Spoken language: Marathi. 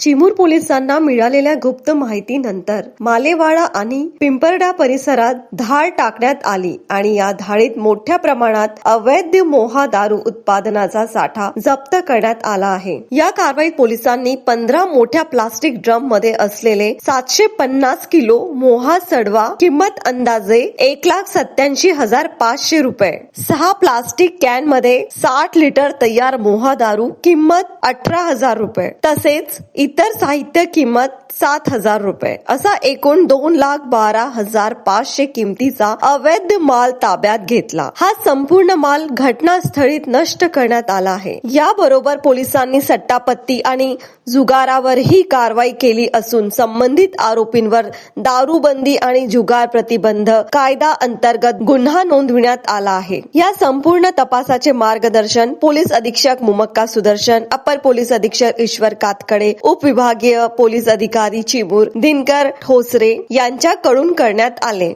चिमूर पोलिसांना मिळालेल्या गुप्त माहितीनंतर मालेवाडा आणि पिंपरडा परिसरात धाड टाकण्यात आली आणि या धाडीत मोठ्या प्रमाणात अवैध मोहा दारू उत्पादनाचा साठा जप्त करण्यात आला आहे. या कारवाईत पोलिसांनी पंधरा मोठ्या प्लास्टिक ड्रममध्ये असलेले सातशे पन्नास किलो मोहा सडवा किंमत अंदाजे एक लाख सत्याऐंशी हजार पाचशे रुपये. सहा प्लास्टिक कॅनमध्ये साठ लिटर तयार मोहा दारू किंमत अठरा हजार रुपये. तसेच इतर साहित्य किंमत सात हजार रुपये. असा एकूण दोन लाख बारा हजार पाचशे किमतीचा अवैध माल ताब्यात घेतला. हा संपूर्ण माल घटनास्थळीत नष्ट करण्यात आला आहे. याबरोबर पोलिसांनी सट्टापत्ती आणि जुगारावर ही कारवाई केली असून संबंधित आरोपींवर दारूबंदी आणि जुगार प्रतिबंध कायदा अंतर्गत गुन्हा नोंदविण्यात आला आहे. या संपूर्ण तपासाचे मार्गदर्शन पोलीस अधीक्षक मुमक्का सुदर्शन अपर पोलीस अधीक्षक ईश्वर कातकडे उप उपविभागीय पोलीस अधिकारी चिमूर दिनकर ठोसरे यांच्याकडून करण्यात आले.